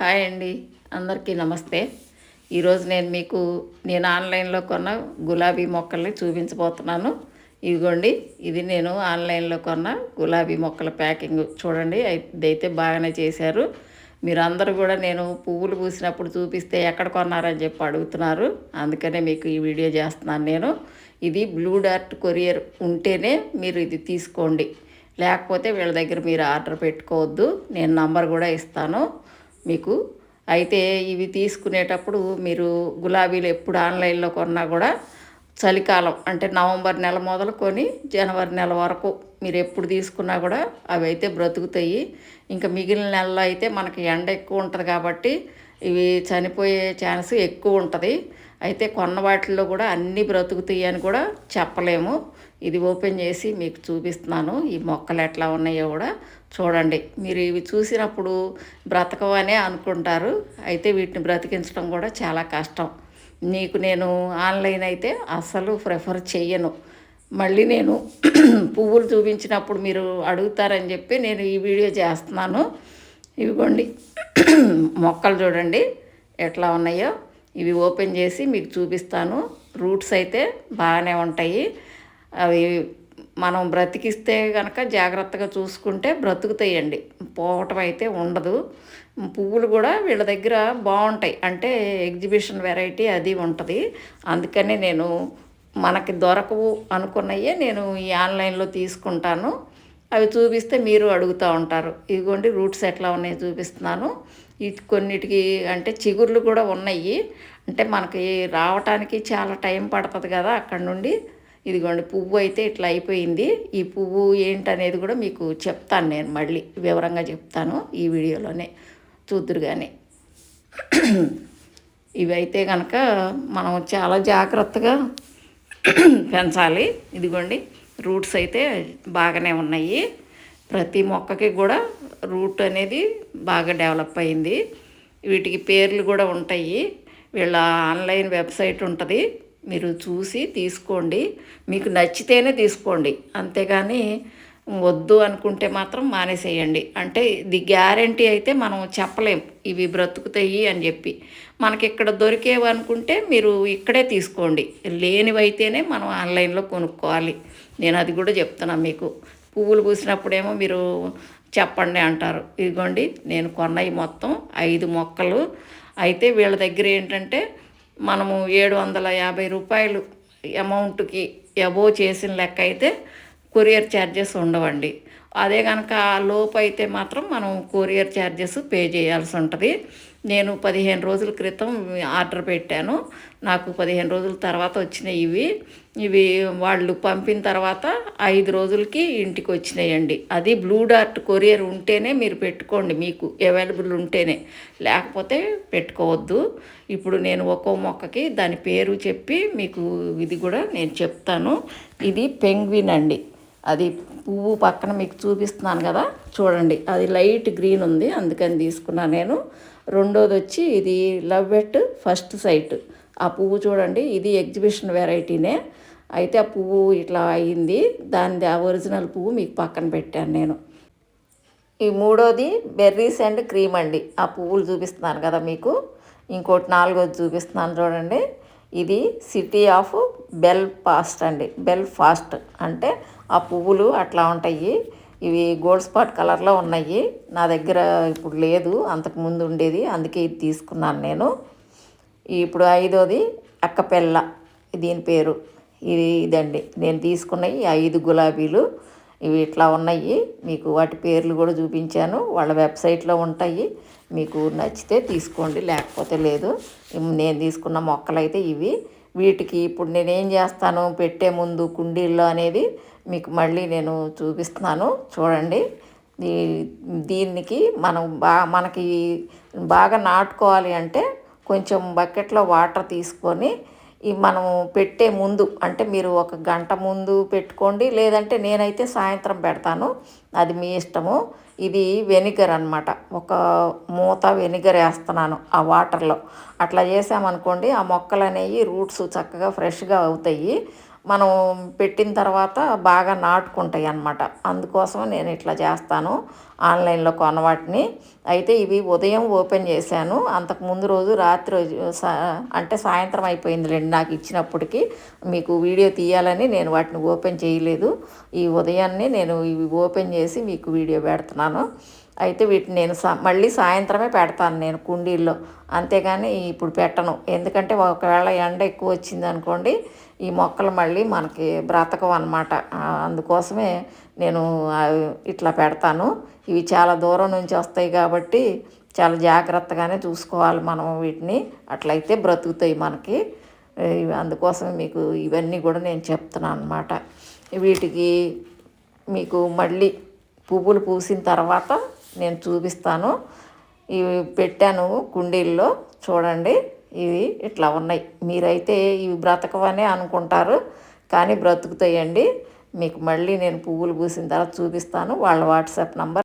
Hi అండి అందరికీ నమస్తే. ఈరోజు నేను మీకు నేను ఆన్లైన్లో కొన్న గులాబీ మొక్కల్ని చూపించబోతున్నాను. ఇదిగోండి ఇది నేను ఆన్లైన్లో కొన్న గులాబీ మొక్కల ప్యాకింగ్. చూడండి అయి- ఇదైతే బాగానే చేశారు. మీరు అందరూ కూడా నేను పువ్వులు పూసినప్పుడు చూపిస్తే ఎక్కడ కొన్నారని చెప్పి అడుగుతున్నారు. అందుకనే మీకు ఈ వీడియో చేస్తున్నాను నేను. ఇది బ్లూ డార్ట్ కొరియర్ ఉంటేనే మీరు ఇది తీసుకోండి. లేకపోతే వీళ్ళ దగ్గర మీరు ఆర్డర్ పెట్టుకోవద్దు. నేను నంబర్ కూడా ఇస్తాను. మీకు. అయితే ఇవి తీసుకునేటప్పుడు మీరు గులాబీలు ఎప్పుడు ఆన్లైన్లో కొన్నా కూడా చలికాలం అంటే నవంబర్ నెల మొదలుకొని జనవరి నెల వరకు మీరు ఎప్పుడు తీసుకున్నా కూడా అవి అయితే బ్రతుకుతాయి. ఇంకా మిగిలిన నెలలో అయితే మనకి ఎండ ఎక్కువ ఉంటుంది కాబట్టి ఇవి చనిపోయే ఛాన్స్ ఎక్కువ ఉంటుంది. అయితే కొన్న వాటిల్లో కూడా అన్నీ బ్రతుకుతాయి అని కూడా చెప్పలేము. ఇది ఓపెన్ చేసి మీకు చూపిస్తున్నాను. ఈ మొక్కలు ఎట్లా ఉన్నాయో కూడా చూడండి. మీరు ఇవి చూసినప్పుడు బ్రతకవనే అనుకుంటారు. అయితే వీటిని బ్రతికించడం కూడా చాలా కష్టం. నీకు నేను ఆన్లైన్ అయితే అస్సలు ప్రిఫర్ చెయ్యను. మళ్ళీ నేను పువ్వులు చూపించినప్పుడు మీరు అడుగుతారని చెప్పి నేను ఈ వీడియో చేస్తున్నాను. ఇవిగోండి. మొక్కలు చూడండి. ఎట్లా ఉన్నాయో. ఇవి ఓపెన్ చేసి మీకు చూపిస్తాను. రూట్స్ అయితే బాగానే ఉంటాయి. అవి మనం బ్రతికిస్తే కనుక జాగ్రత్తగా చూసుకుంటే బ్రతుకుతాయండి. పోవటం అయితే ఉండదు. పువ్వులు కూడా వీళ్ళ దగ్గర బాగుంటాయి. అంటే ఎగ్జిబిషన్ వెరైటీ అది ఉంటుంది. అందుకనే నేను మనకి దొరకవు అనుకున్నయే నేను ఈ ఆన్లైన్లో తీసుకుంటాను. అవి చూపిస్తే మీరు అడుగుతూ ఉంటారు. ఇదిగోండి రూట్స్ ఎట్లా ఉన్నాయో చూపిస్తున్నాను. ఈ కొన్నిటికి అంటే చిగుర్లు కూడా ఉన్నాయి. అంటే మనకి రావటానికి చాలా టైం పడుతుంది కదా అక్కడ నుండి. ఇదిగోండి పువ్వు అయితే ఇట్లా అయిపోయింది. ఈ పువ్వు ఏంటనేది కూడా మీకు చెప్తాను నేను మళ్ళీ వివరంగా చెప్తాను ఈ వీడియోలోనే చూద్దురు కానీ ఇవైతే కనుక మనం చాలా జాగ్రత్తగా పెంచాలి. ఇదిగోండి రూట్స్ అయితే బాగానే ఉన్నాయి. ప్రతి మొక్కకి కూడా రూట్ అనేది బాగా డెవలప్ అయింది. వీటికి పేర్లు కూడా ఉంటాయి. వీళ్ళ ఆన్లైన్ వెబ్సైట్ ఉంటుంది. మీరు చూసి తీసుకోండి. మీకు నచ్చితేనే తీసుకోండి. అంతేగాని వద్దు అనుకుంటే మాత్రం మానేసేయండి. అంటే ఇది గ్యారంటీ అయితే మనం చెప్పలేం. ఇవి బ్రతుకుతాయి అని చెప్పి. మనకి ఇక్కడ దొరికేవి అనుకుంటే మీరు ఇక్కడే తీసుకోండి. లేనివైతేనే మనం ఆన్లైన్లో కొనుక్కోవాలి. నేను అది కూడా చెప్తున్నాను మీకు. పువ్వులు పూసినప్పుడేమో మీరు చెప్పండి అంటారు. ఇదిగోండి నేను కొన్నవి మొత్తం ఐదు మొక్కలు. అయితే వీళ్ళ దగ్గర ఏంటంటే మనము ఏడు వందల యాభై రూపాయలు అమౌంట్కి ఎబో చేసిన లెక్క అయితే కొరియర్ ఛార్జెస్ ఉండవండి. అదే కనుక లోపు అయితే మాత్రం మనం కొరియర్ ఛార్జెస్ పే చేయాల్సి ఉంటుంది. నేను పదిహేను రోజుల క్రితం ఆర్డర్ పెట్టాను. నాకు పదిహేను రోజుల తర్వాత వచ్చినాయి ఇవి. ఇవి వాళ్ళు పంపిన తర్వాత ఐదు రోజులకి ఇంటికి వచ్చినాయండి. అది బ్లూ డార్ట్ కొరియర్ ఉంటేనే మీరు పెట్టుకోండి. మీకు అవైలబుల్ ఉంటేనే. లేకపోతే పెట్టుకోవద్దు. ఇప్పుడు నేను ఒక్కో మొక్కకి దాని పేరు చెప్పి మీకు ఇది కూడా నేను చెప్తాను. ఇది పెంగ్విన్ అండి. అది పువ్వు పక్కన మీకు చూపిస్తున్నాను కదా చూడండి. అది లైట్ గ్రీన్ ఉంది అందుకని తీసుకున్నాను నేను. రెండోది వచ్చి ఇది లవ్ ఎట్ ఫస్ట్ సైట్. ఆ పువ్వు చూడండి ఇది ఎగ్జిబిషన్ వెరైటీనే. అయితే ఆ పువ్వు ఇట్లా అయింది దాని ఆ ఒరిజినల్ పువ్వు మీకు పక్కన పెట్టాను నేను. ఈ మూడోది బెర్రీస్ అండ్ క్రీమ్ అండి. ఆ పువ్వులు చూపిస్తున్నాను కదా మీకు. ఇంకోటి నాలుగోది చూపిస్తున్నాను చూడండి. ఇది సిటీ ఆఫ్ బెల్ ఫాస్ట్ అండి. బెల్ ఫాస్ట్ అంటే ఆ పువ్వులు అట్లా ఉంటాయి. ఇవి గోల్డ్ స్పాట్ కలర్లో ఉన్నాయి. నా దగ్గర ఇప్పుడు లేదు. అంతకు ముందు ఉండేది. అందుకే ఇది తీసుకున్నాను నేను. ఇప్పుడు ఐదోది అక్కపెల్ల దీని పేరు. ఇది ఇదండి. నేను తీసుకున్నవి ఐదు గులాబీలు. ఇవి ఇట్లా ఉన్నాయి. మీకు వాటి పేర్లు కూడా చూపించాను. వాళ్ళ వెబ్సైట్లో ఉంటాయి. మీకు నచ్చితే తీసుకోండి లేకపోతే లేదు. నేను తీసుకున్న మొక్కలు అయితే ఇవి. వీటికి ఇప్పుడు నేనేం చేస్తాను పెట్టే ముందు కుండీల్లో అనేది మీకు మళ్ళీ నేను చూపిస్తున్నాను. చూడండి. దీనికి మనం బా మనకి బాగా నాటుకోవాలి అంటే కొంచెం బకెట్లో వాటర్ తీసుకొని ఈ మనం పెట్టే ముందు అంటే మీరు ఒక గంట ముందు పెట్టుకోండి. లేదంటే నేనైతే సాయంత్రం పెడతాను. అది మీ ఇష్టము. ఇది వెనిగర్ అనమాట ఒక మూత వెనిగర్ వేస్తున్నాను ఆ వాటర్లో. అట్లా చేసామనుకోండి ఆ మొక్కలు అనేవి రూట్స్ చక్కగా ఫ్రెష్గా అవుతాయి. మనం పెట్టిన తర్వాత బాగా నాటుకుంటాయి అన్నమాట. అందుకోసం నేను ఇట్లా చేస్తాను. ఆన్లైన్లో కొన్న వాటిని. అయితే ఇవి ఉదయం ఓపెన్ చేశాను. అంతకు ముందు రోజు రాత్రి రోజు అంటే సాయంత్రం అయిపోయిందిలేండి నాకు ఇచ్చినప్పటికీ. మీకు వీడియో తీయాలని నేను వాటిని ఓపెన్ చేయలేదు. ఈ ఉదయాన్నే నేను ఇవి ఓపెన్ చేసి మీకు వీడియో పెడుతున్నాను. అయితే వీటిని నేను సా మళ్ళీ సాయంత్రమే పెడతాను నేను కుండీల్లో. అంతేగాని ఇప్పుడు పెట్టను. ఎందుకంటే ఒకవేళ ఎండ ఎక్కువ వచ్చింది అనుకోండి ఈ మొక్కలు మళ్ళీ మనకి బ్రతకవు అనమాట అందుకోసమే నేను ఇట్లా పెడతాను. ఇవి చాలా దూరం నుంచి వస్తాయి కాబట్టి చాలా జాగ్రత్తగానే చూసుకోవాలి మనం వీటిని. అట్లయితే బ్రతుకుతాయి మనకి. అందుకోసం మీకు ఇవన్నీ కూడా నేను చెప్తున్నాను అనమాట వీటికి మీకు మళ్ళీ పువ్వులు పూసిన తర్వాత నేను చూపిస్తాను. ఇవి పెట్టాను కుండీల్లో. చూడండి. ఇవి ఇట్లా ఉన్నాయి. మీరైతే ఇవి బ్రతకవనే అనుకుంటారు. కానీ బ్రతుకుతాయండి మీకు మళ్ళీ నేను పువ్వులు పూసిన తర్వాత చూపిస్తాను. వాళ్ళ వాట్సాప్ నంబర్